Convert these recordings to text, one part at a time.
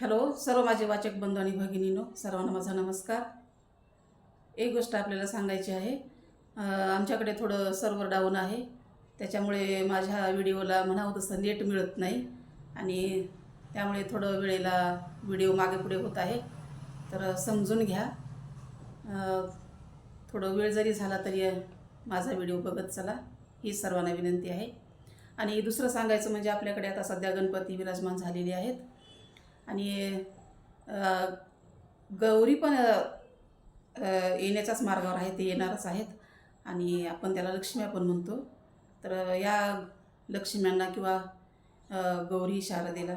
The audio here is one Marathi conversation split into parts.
हॅलो सर्व माझे वाचक बंधू आणि भगिनीनो सर्वांना माझा नमस्कार. एक गोष्ट आपल्याला सांगायची आहे आमच्याकडे थोडं सर्व्हर डाऊन आहे त्याच्यामुळे माझ्या व्हिडिओला म्हणावं तसं नेट मिळत नाही आणि त्यामुळे थोडं वेळेला व्हिडिओ मागे पुढे होत आहे. तर समजून घ्या. थोडं वेळ जरी झाला तरी माझा व्हिडिओ बघत चला ही सर्वांना विनंती आहे. आणि दुसरं सांगायचं म्हणजे आपल्याकडे आता सध्या गणपती विराजमान झालेले आहेत. आणि गौरी पण येण्याच्याच मार्गावर आहे ते येणारच आहेत. आणि आपण त्याला लक्ष्मी पण म्हणतो. तर या लक्ष्म्यांना किंवा गौरी शारदेला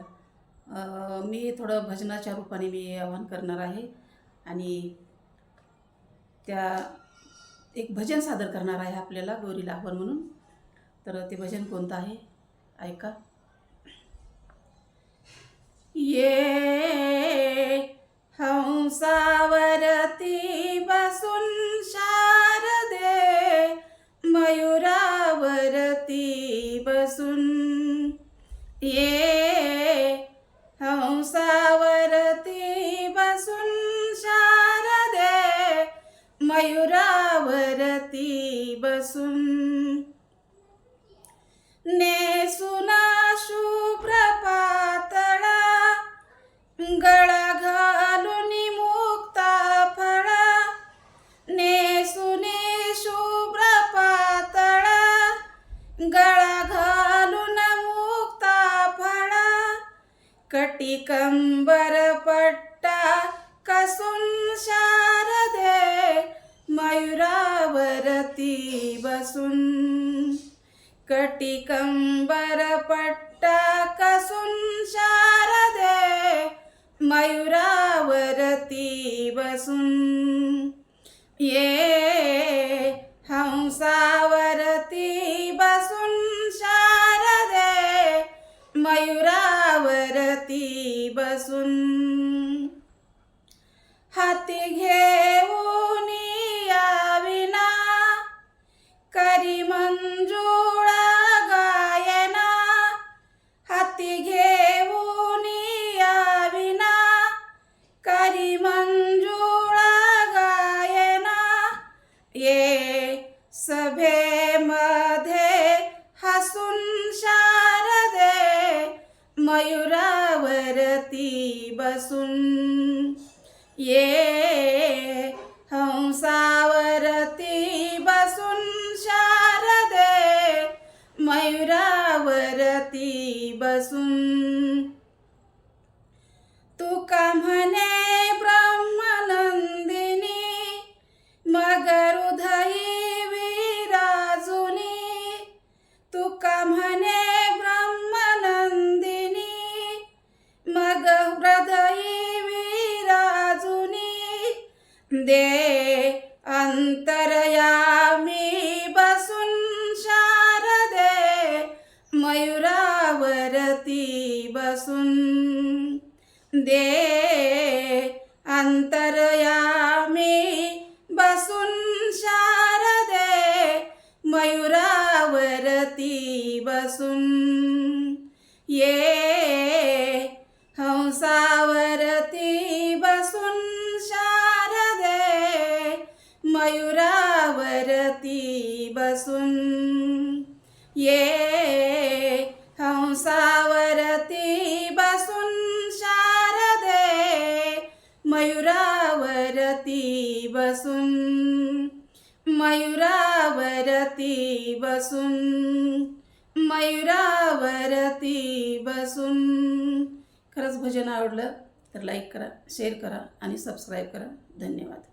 मी थोडं भजनाच्या रूपाने मी आवाहन करणार आहे. आणि त्या एक भजन सादर करणार आहे आपल्याला गौरीला आव्हान म्हणून. तर ते भजन कोणतं आहे? ऐका. ये हंसावरती बसून शारदे मयुरावरती बसून. ये हंसावरती बसून शारदे मयुरावरती बसून. ने कटिकंबर पट्टा कसून शारदे मयुरावरती बसून. कटिकंबर पट्टा कसून शारदे मयुरावरती बसून. ये हंसावरती बसून शारदे मयुरा हाती घेऊन याविना करी मंजुळा गायना. हाती घेऊन याविना करी मंजुळा गायना. ये सभेमध्ये हसून शारदे मयुरावरती बसून. ये दे अंतरयामी बसून शारदे मयुरावरती बसून. दे अंतरयामी बसून शारदे मयुरावरती बसून. ये मयुरावरती बसून. ये हंसावरती बसून शारदे मयुरावरती बसून. मयुरावरती बसून. मयुरावरती बसून. खरंच भजन आवडलं तर लाईक करा शेअर करा आणि सबस्क्राईब करा. धन्यवाद.